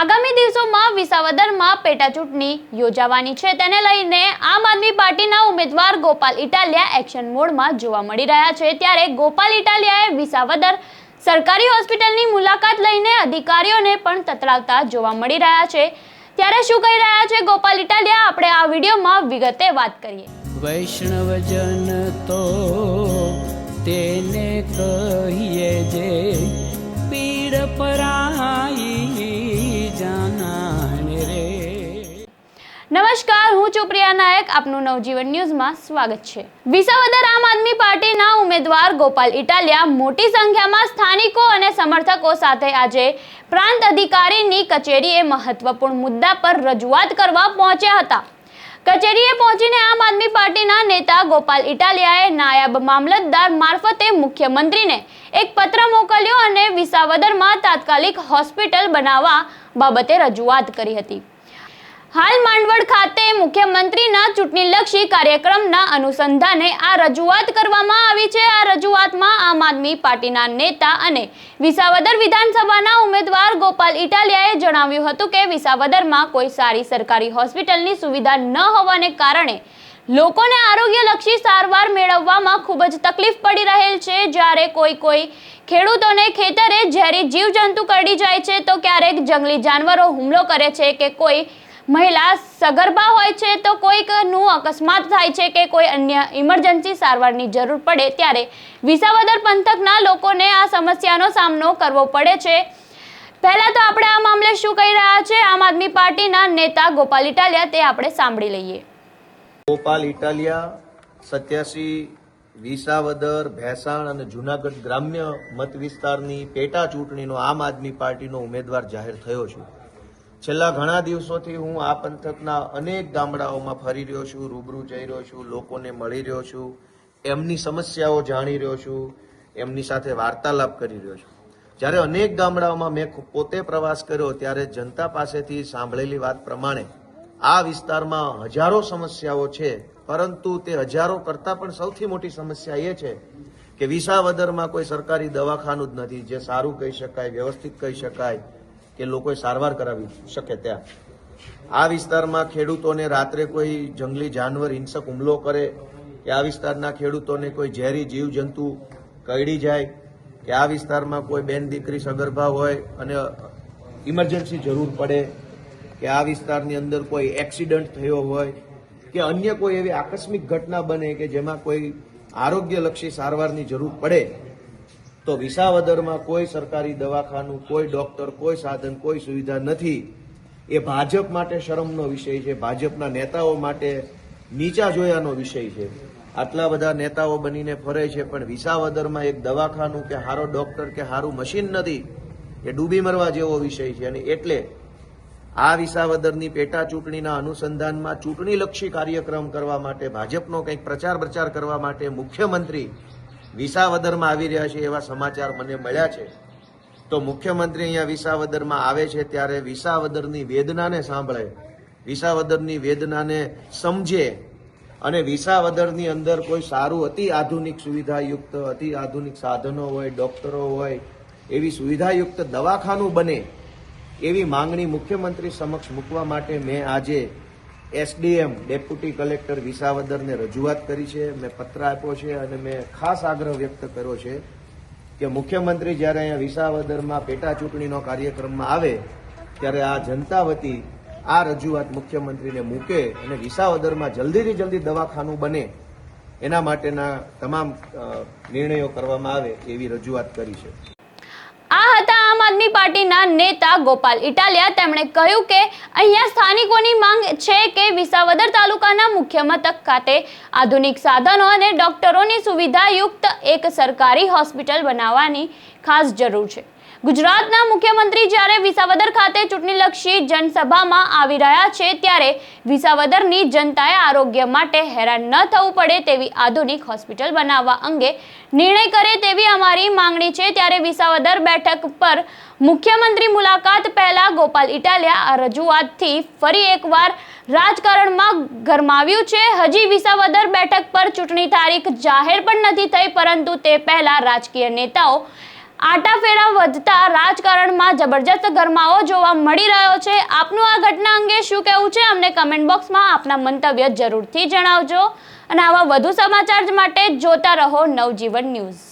આગામી દિવસોમાં વિસાવદરમાં પેટા ચૂંટણી યોજાવાની છે. તેને લઈને આમ આદમી પાર્ટીના ઉમેદવાર ગોપાલ ઇટાલિયા એક્શન મોડમાં જોવા મળી રહ્યા છે. ત્યારે ગોપાલ ઇટાલિયાએ વિસાવદર સરકારી હોસ્પિટલની મુલાકાત લઈને અધિકારીઓને પણ તતરાવતા જોવા મળી રહ્યા છે. ત્યારે શું કહી રહ્યા છે ગોપાલ ઇટાલિયા? આપણે આ વિડીયોમાં વિગતે વાત કરીએ. વૈષ્ણવજન તો તેને કહીએ જે પીડ પરાઈ હું નાયક. આપનું નવજીવન ન્યૂઝમાં સ્વાગત છે. વિસાવદર આમ આદમી પાર્ટીના ઉમેદવાર ગોપાલ ઇટાલિયા મોટી સંખ્યામાં સ્થાનિકો અને સમર્થકો સાથે આજે પ્રાંત અધિકારીની કચેરીએ મહત્વપૂર્ણ મુદ્દા પર રજૂઆત કરવા પહોંચ્યા હતા. કચેરીએ પહોંચીને આમ આદમી પાર્ટીના નેતા ગોપાલ ઇટાલિયાએ નાયબ મામલતદાર મારફતે મુખ્યમંત્રીને એક પત્ર મોકલ્યો અને વિસાવદરમાં તાત્કાલિક હોસ્પિટલ બનાવવા બાબતે રજૂઆત કરી હતી. હાલ માંડવડ ખાતે મુખ્યમંત્રીના ચૂંટણીલક્ષી કાર્યક્રમના અનુસંધાને આ રજૂઆત કરવામાં આવી છે. આ રજૂઆતમાં આમ આદમી પાર્ટીના નેતા અને વિસાવદર વિધાનસભાના ઉમેદવાર ગોપાલ ઇટાલિયાએ જણાવ્યું હતું કે વિસાવદરમાં કોઈ સારી સરકારી હોસ્પિટલની સુવિધા ન હોવાને કારણે લોકોને આરોગ્યલક્ષી સારવાર મેળવવામાં ખૂબ જ તકલીફ પડી રહેલ છે. જ્યારે કોઈ કોઈ ખેડૂતોને ખેતરે ઝેરી જીવજંતુ કરડી જાય છે, તો ક્યારેક જંગલી જાનવરો હુમલો કરે છે કે કોઈ મહિલા સગર્ભા હોય છે તો કોઈકનું અકસ્માત થાય છે કે કોઈ અન્ય ઇમરજન્સી સારવારની જરૂર પડે ત્યારે વિસાવદર પંથકના લોકોને આ સમસ્યાનો સામનો કરવો પડે છે. પહેલાં તો આપણે આ મામલે શું કહી રહ્યા છે? આમ આદમી પાર્ટીના નેતા ગોપાલ ઇટાલિયા, તે આપણે સાંભળી લઈએ. ગોપાલ ઇટાલિયા, સત્યાસી વિસાવદર, ભેસાણ અને જુનાગઢ ગ્રામ્ય મત વિસ્તારની પેટા ચૂંટણીનો આમ આદમી પાર્ટીનો ઉમેદવાર જાહેર થયો છું. છેલ્લા ઘણા દિવસોથી હું આ પંથકના અનેક ગામડાઓમાં ફરી રહ્યો છું, રૂબરૂ જઈ રહ્યો છું, લોકોને મળી રહ્યો છું, એમની સમસ્યાઓ જાણી રહ્યો છું, એમની સાથે વાર્તાલાપ કરી રહ્યો છું. જ્યારે અનેક ગામડાઓમાં મેં પોતે પ્રવાસ કર્યો ત્યારે જનતા પાસેથી સાંભળેલી વાત પ્રમાણે આ વિસ્તારમાં હજારો સમસ્યાઓ છે, પરંતુ તે હજારો કરતાં પણ સૌથી મોટી સમસ્યા એ છે કે વિસાવદરમાં કોઈ સરકારી દવાખાનું જ નથી જે સારું કહી શકાય, વ્યવસ્થિત કહી શકાય કે લોકોએ સારવાર કરાવી શકે ત્યાં. આ વિસ્તારમાં ખેડૂતોને રાત્રે કોઈ જંગલી જાનવર, હિંસક હુમલો કરે, કે આ વિસ્તારના ખેડૂતોને કોઈ ઝેરી જીવજંતુ કરડી જાય, કે આ વિસ્તારમાં કોઈ બેન દીકરી સગર્ભા હોય અને ઇમરજન્સી જરૂર પડે, કે આ વિસ્તારની અંદર કોઈ એક્સિડન્ટ થયો હોય, કે અન્ય કોઈ એવી આકસ્મિક ઘટના બને કે જેમાં કોઈ આરોગ્યલક્ષી સારવારની જરૂર પડે તો વિસાવદરમાં કોઈ સરકારી દવાખાનું, કોઈ ડોક્ટર, કોઈ સાધન, કોઈ સુવિધા નથી. એ ભાજપ માટે શરમનો વિષય છે. ભાજપના નેતાઓ માટે નીચા જોયાનો વિષય છે. આટલા બધા નેતાઓ બનીને ફરે છે, પણ વિસાવદરમાં એક દવાખાનું કે સારો ડોક્ટર કે સારું મશીન નથી, એ ડૂબી મરવા જેવો વિષય છે. અને એટલે આ વિસાવદરની પેટા ચૂંટણીના અનુસંધાનમાં ચૂંટણીલક્ષી કાર્યક્રમ કરવા માટે, ભાજપનો કંઈક પ્રચાર પ્રચાર કરવા માટે મુખ્યમંત્રી વિસાવદરમાં આવી રહ્યા છે એવા સમાચાર મને મળ્યા છે. તો મુખ્યમંત્રી અહીંયા વિસાવદરમાં આવે છે ત્યારે વિસાવદરની વેદનાને સાંભળે. વિસાવદરની વેદનાને સમજે અને વિસાવદરની અંદર કોઈ સારું અતિ આધુનિક સુવિધાયુક્ત, અતિ આધુનિક સાધનો હોય, ડોક્ટરો હોય, એવી સુવિધાયુક્ત દવાખાનું બને એવી માંગણી મુખ્યમંત્રી સમક્ષ મૂકવા માટે મેં આજે એસડીએમ ડેપ્યુટી કલેક્ટર વિસાવદરને રજૂઆત કરી છે, મેં પત્ર આપ્યો છે અને મેં ખાસ આગ્રહ વ્યક્ત કર્યો છે કે મુખ્યમંત્રી જ્યારે અહીંયા વિસાવદરમાં પેટા ચૂંટણીનો કાર્યક્રમમાં આવે, ત્યારે આ જનતા વતી આ રજૂઆત મુખ્યમંત્રીને મૂકે અને વિસાવદરમાં જલ્દીથી જલ્દી દવાખાનું બને, એના માટેના તમામ નિર્ણયો કરવામાં આવે એવી રજૂઆત કરી છે. પાર્ટીના નેતા ગોપાલ ઇટાલિયા તેમણે કહ્યું કે અહીંયા સ્થાનિકોની માંગ છે કે વિસાવદર તાલુકાના મુખ્ય મથક ખાતે આધુનિક સાધનો અને ડોક્ટરોની સુવિધાયુક્ત એક સરકારી હોસ્પિટલ બનાવવાની ખાસ જરૂર છે. ગુજરાતના મુખ્યમંત્રી જ્યારે વિસાવદર ખાતે ચૂંટણીલક્ષી જનસભામાં આવી રહ્યા છે ત્યારે વિસાવદરની જનતાએ આરોગ્ય માટે હેરાન ન થવું પડે તેવી આધુનિક હોસ્પિટલ બનાવવા અંગે નિર્ણય કરે તેવી અમારી માંગણી છે. ત્યારે વિસાવદર બેઠક પર મુખ્યમંત્રી મુલાકાત પહેલા ગોપાલ ઇટાલિયા આ રજૂઆતથી ફરી એકવાર રાજકારણમાં ગરમાવ્યું છે. હજી વિસાવદર બેઠક પર ચૂંટણી તારીખ જાહેર પણ નથી થઈ, પરંતુ તે પહેલા રાજકીય નેતાઓ આટાફેરા વધતા રાજકારણમાં જબરજસ્ત ગરમાવો જોવા મળી રહ્યો છે. આપનું આ ઘટના અંગે શું કહેવું છે? અમને કમેન્ટ બોક્સમાં આપના મંતવ્ય જરૂરથી જણાવજો. અને આવા વધુ સમાચાર માટે જોતા રહો નવજીવન ન્યૂઝ.